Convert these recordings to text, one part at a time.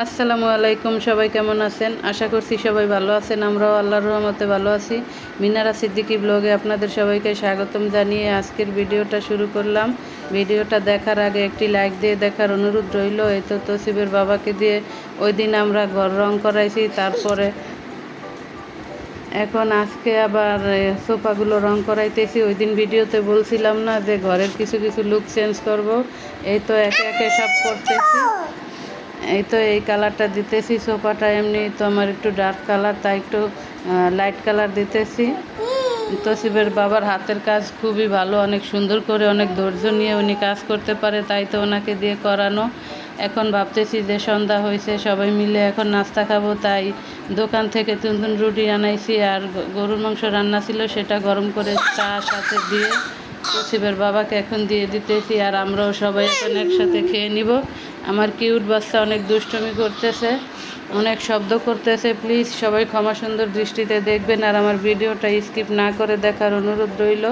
আসসালামু আলাইকুম, সবাই কেমন আছেন? আশা করছি সবাই ভালো আছেন। আমরাও আল্লাহর রহমতে ভালো আছি। মিনারা সিদ্দিকী ব্লগে আপনাদের সবাইকে স্বাগতম জানিয়ে আজকের ভিডিওটা শুরু করলাম। ভিডিওটা দেখার আগে একটি লাইক দিয়ে দেখার অনুরোধ রইল। এই তো তসিবের বাবাকে দিয়ে ওই দিন আমরা ঘর রং করাইছি, তারপরে এখন আজকে আবার সোফাগুলো রং করাইতেছি। ওই দিন ভিডিওতে বলছিলাম না যে ঘরের কিছু কিছু লুক চেঞ্জ করব। এই তো একে একে সব করতেছি। এই তো এই কালারটা দিতেছি, সোফাটা এমনি তো আমার একটু ডার্ক কালার তাই একটু লাইট কালার দিতেছি। তসিবের বাবার হাতের কাজ খুবই ভালো, অনেক সুন্দর করে, অনেক ধৈর্য নিয়ে উনি কাজ করতে পারে, তাই তো ওনাকে দিয়ে করানো। এখন ভাবতেছি যে সন্ধ্যা হয়েছে, সবাই মিলে এখন নাস্তা খাব, তাই দোকান থেকে তুন রুটি আনাইছি, আর গরুর মাংস রান্না ছিল, সেটা গরম করে চা সাথে দিয়ে তসিবের বাবাকে এখন দিয়ে দিতেছি আর আমরাও সবাই এখন একসাথে খেয়ে নিব। আমার কিউট বাচ্চা অনেক দুষ্টমি করতেছে অনেক শব্দ করতেছে। প্লিজ সবাই ক্ষমা সুন্দর দৃষ্টিতে দেখবেন আর আমার ভিডিওটা স্কিপ না করে দেখার অনুরোধ রইল।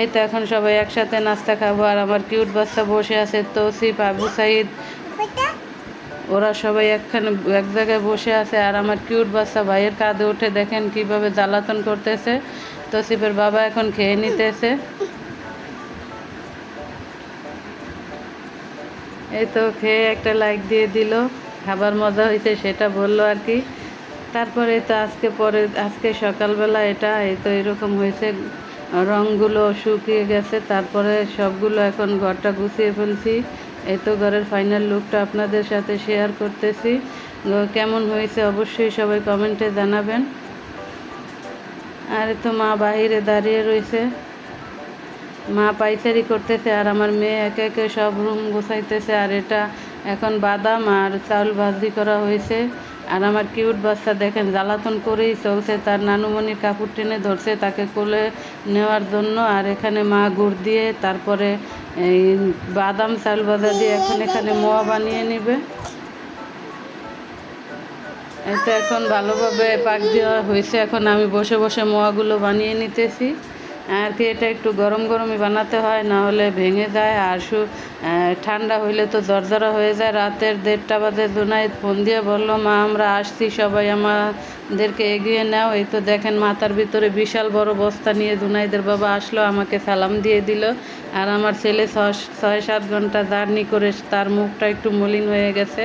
এই তো এখন সবাই একসাথে নাস্তা খাব আর আমার কিউট বাচ্চা বসে আছে তৌসিফ আবু সাইদ। ওরা সবাই একখানে এক জায়গায় বসে আছে আর আমার কিউট বাচ্চা ভাইয়ের কাঁধে উঠে দেখেন কীভাবে জ্বালাতন করতেছে। তসিফের বাবা এখন খেয়ে নিতেছে। এই তো খেয়ে একটা লাইক দিয়ে দিল, খাবার মজা হয়েছে সেটা বলল আর কি। তারপরে তো আজকে পরে, আজকে সকালবেলা এটা, এই তো এরকম হয়েছে। রঙগুলো শুকিয়ে গেছে, তারপরে সবগুলো এখন ঘরটা গুছিয়ে ফেলছি। এই তো ঘরের ফাইনাল লুকটা আপনাদের সাথে শেয়ার করতেছি। কেমন হয়েছে অবশ্যই সবাই কমেন্টে জানাবেন। আর তো মা বাইরে দাঁড়িয়ে রয়েছে। মা পাইচারি করতেছে আর আমার মেয়ে একে একে সব রুম গোছাইতেছে আর এটা এখন বাদাম আর চাউল ভাজি করা হয়েছে। আর আমার কিউট বাচ্চা দেখেন, জ্বালাতন করেই চলছে। তার নানুমণির কাপড় টেনে ধরছে তাকে কোলে নেওয়ার জন্য। আর এখানে মা গুড় দিয়ে তারপরে এই বাদাম চাউল ভাজা দিয়ে এখন এখানে মোয়া বানিয়ে নেবে। এটা এখন ভালোভাবে পাক দেওয়া হয়েছে। এখন আমি বসে বসে মোয়াগুলো বানিয়ে নিতেছি। আর কি, এটা একটু গরম গরমই বানাতে হয়, না হলে ভেঙে যায়। আর শু ঠান্ডা হইলে তো জর্জরা হয়ে যায়। রাতের দেড়টা বাজে জুনাইদ ফোন দিয়ে বলল, মা, আমরা আসছি, সবাই আমাদেরকে এগিয়ে নাও। এই তো দেখেন, মাথার ভিতরে বিশাল বড় বস্তা নিয়ে জুনাইদের বাবা আসলো, আমাকে সালাম দিয়ে দিল। আর আমার ছেলে ছয় সাত ঘণ্টা জার্নি করে, তার মুখটা একটু মলিন হয়ে গেছে।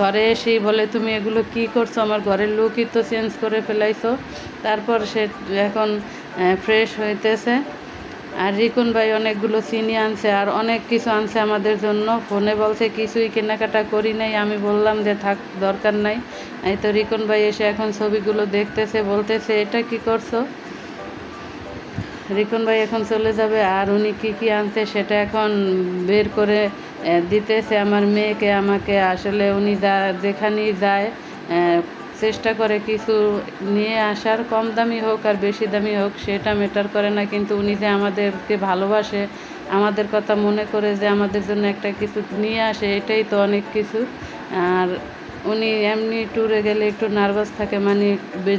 ঘরে এসেই বলে, তুমি এগুলো কি করছ? আমার ঘরের লুকই তো চেঞ্জ করে ফেলাইছো। তারপর সে, এখন ফ্রেশ হইতেছে। আর রিকুন ভাই অনেকগুলো চিনি আনছে আর অনেক কিছু আনছে আমাদের জন্য। ফোনে বলছে, কিছুই কেনাকাটা করি নাই। আমি বললাম যে, থাক, দরকার নাই। এই তো রিকুন ভাই এসে এখন ছবিগুলো দেখতেছে, বলতেছে, এটা কি করছ? রিকন ভাই এখন চলে যাবে আর উনি কি কি আনছে সেটা এখন বের করে দিতেছে আমার মেয়েকে, আমাকে। আসলে উনি যা, যেখানেই যায় চেষ্টা করে কিছু নিয়ে আসার, কম দামি হোক আর বেশি দামি হোক, সেটা ম্যাটার করে না। কিন্তু উনি যে আমাদেরকে ভালোবাসে, আমাদের কথা মনে করে যে আমাদের জন্য একটা কিছু নিয়ে আসে, এটাই তো অনেক কিছু। আর উনি এমনি ট্যুরে গেলে একটু নার্ভাস থাকে মানে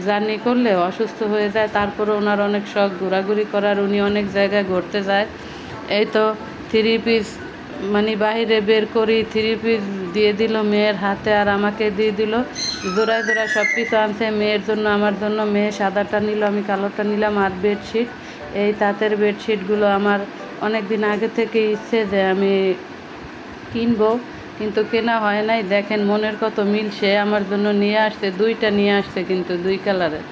জার্নি করলে অসুস্থ হয়ে যায় তারপরে ওনার অনেক শখ, ঘোরাঘুরি করার, উনি অনেক জায়গায় ঘুরতে যায়। এই তো থ্রি পিস মানে বাইরে বের করি থ্রি পিস দিয়ে দিল মেয়ের হাতে আর আমাকে দিয়ে দিল। জোড়ায় জোড়ায় সব কিছু আনছে, মেয়ের জন্য, আমার জন্য। মেয়ে সাদাটা নিল, আমি কালোটা নিলাম আর বেডশিট এই তাঁতের বেডশিটগুলো আমার অনেক দিন আগে থেকে ইচ্ছে যে আমি কিনবো, কিন্তু কেনা হয় নাই। দেখেন মনের কত মিল, সে আমার জন্য নিয়ে আসছে, দুইটা নিয়ে আসছে কিন্তু দুই কালারের।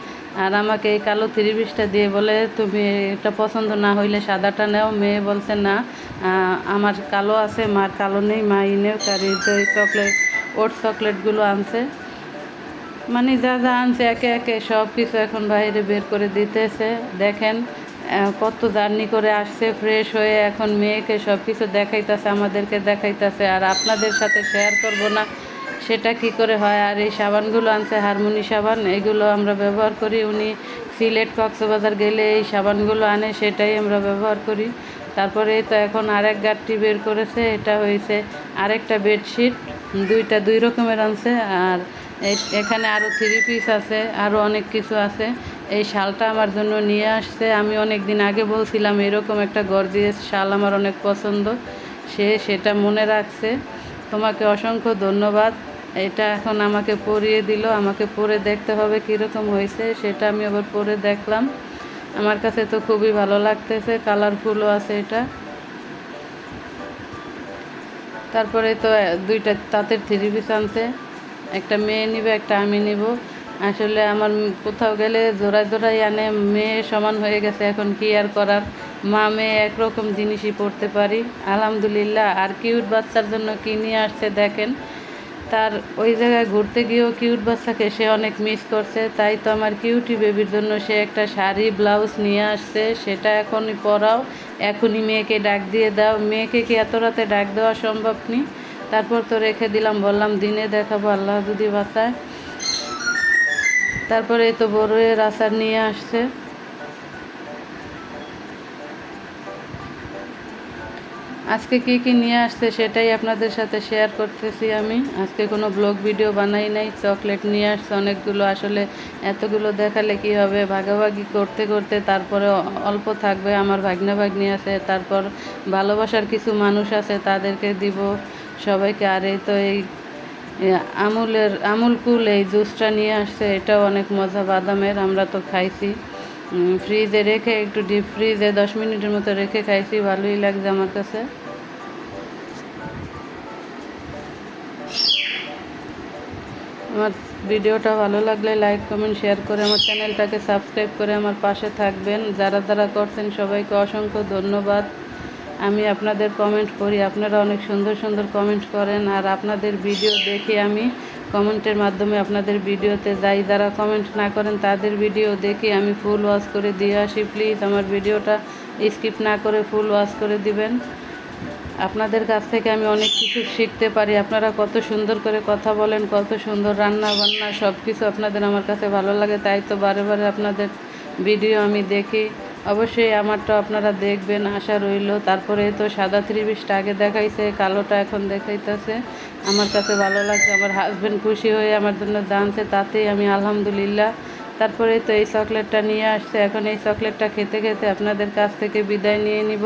আর আমাকে এই কালো থ্রি দিয়ে বলে, তুমি এটা পছন্দ না হইলে সাদাটা নেও। মেয়ে বলছে, না আমার কালো আছে, মার কালো নেই, মা ইনেও তার এই চকলেট ওট চকলেটগুলো আনছে। মানে যা যা আনছে, একে একে সব কিছু এখন বাইরে বের করে দিতেছে। দেখেন কত জার্নি করে আসছে, ফ্রেশ হয়ে এখন মেয়েকে সব কিছু দেখাইতেছে, আমাদেরকে দেখাইতেছে, আর আপনাদের সাথে শেয়ার করব না। সেটা কি করে হয়? আর এই সাবানগুলো আনছে হারমোনি সাবান, এগুলো আমরা ব্যবহার করি। উনি সিলেট কক্সবাজার গেলে এই সাবানগুলো আনে, সেটাই আমরা ব্যবহার করি। তারপরে তো এখন আরেক গাঠটি বের করেছে, এটা হয়েছে আরেকটা বেডশিট। দুইটা, দুই রকমের আনছে। আর এখানে আরও থ্রি পিস আছে আরও অনেক কিছু আছে। এই শালটা আমার জন্য নিয়ে আসছে। আমি অনেক দিন আগে বলছিলাম, এরকম একটা গর্জিয়াস শাল আমার অনেক পছন্দ। সে সেটা মনে রাখছে। তোমাকে অসংখ্য ধন্যবাদ। এটা এখন আমাকে পরিয়ে দিল, আমাকে পরে দেখতে হবে কীরকম হয়েছে, সেটা আমি আবার পরে দেখলাম। আমার কাছে তো খুবই ভালো লাগতেছে, কালারফুলও আছে এটা। তারপরে তো দুইটা তাঁতের থ্রি পিস আনছে, একটা মেয়ে নিবে, একটা আমি নিব। আসলে আমার কোথাও গেলে জোড়ায় জোড়ায় আনে, মেয়ে সমান হয়ে গেছে, এখন কি আর করার? মা মেয়ে একরকম জিনিসই পড়তে পারি। আলহামদুলিল্লাহ, আর কিউট বাচ্চার জন্য কী নিয়ে আসছে দেখেন। তার ওই জায়গায় ঘুরতে গিয়েও কিউট বাচ্চাকে সে অনেক মিস করছে। তাই তো আমার কিউটি বেবির জন্য সে একটা শাড়ি ব্লাউজ নিয়ে আসছে। সেটা এখনই পরাও, এখনই মেয়েকে ডাক দিয়ে দাও। মেয়েকে কি এত রাতে ডাক দেওয়া সম্ভব নি? তারপর তো রেখে দিলাম, বললাম, দিনে দেখাবো, আল্লাহ যদি বাঁচায়। তারপরে তো বড়ের আচার নিয়ে আসছে। আজকে কি কি নিয়ে আসছে সেটাই আপনাদের সাথে শেয়ার করতেছি আমি। আজকে কোনো ব্লগ ভিডিও বানাই নাই চকলেট নিয়ে আসছে অনেকগুলো। আসলে এতগুলো দেখালে কি হবে? ভাগাভাগি করতে করতে তারপরে অল্প থাকবে, আমার ভাগ্না ভাগ্নি আছে, তারপর ভালোবাসার কিছু মানুষ আছে, তাদেরকে দিব। সবাইকে আর এই তো এই আমুলের, আমুল কুল এই জুসটা নিয়ে আসছে, এটাও অনেক মজা, বাদামের আমরা তো খাইছি। ফ্রিজে রেখে একটু ডিপ ফ্রিজে দশ মিনিটের মতো রেখে খাইছি, ভালোই লাগছে আমার কাছে। আমার ভিডিওটা ভালো লাগলে লাইক কমেন্ট শেয়ার করে আমার চ্যানেলটাকে সাবস্ক্রাইব করে আমার পাশে থাকবেন। যারা যারা করছেন সবাইকে অসংখ্য ধন্যবাদ। আমি আপনাদের কমেন্ট করি আপনারা অনেক সুন্দর সুন্দর কমেন্ট করেন আর আপনাদের ভিডিও দেখি আমি কমেন্টের মাধ্যমে আপনাদের ভিডিওতে যাই। যারা কমেন্ট না করেন তাদের ভিডিও দেখি আমি ফুল ওয়াশ করে দিয়ে আসি। প্লিজ আমার ভিডিওটা স্কিপ না করে ফুল ওয়াশ করে দিবেন। আপনাদের কাছ থেকে আমি অনেক কিছু শিখতে পারি। আপনারা কত সুন্দর করে কথা বলেন, কত সুন্দর রান্না বান্না সব কিছু আপনাদের আমার কাছে ভালো লাগে। তাই তো বারে বারে আপনাদের ভিডিও আমি দেখি। অবশ্যই আমারটা আপনারা দেখবেন, আশা রইল। তারপরে তো সাদা পিসটা আগে দেখাইছে, কালোটা এখন দেখাইতেছে। আমার কাছে ভালো লাগছে, আমার হাজব্যান্ড খুশি হয়ে আমার জন্য দানছে, তাতেই আমি আলহামদুলিল্লাহ। তারপরে তো এই চকলেটটা নিয়ে আসছে, এখন এই চকলেটটা খেতে খেতে আপনাদের কাছ থেকে বিদায় নিয়ে নিব।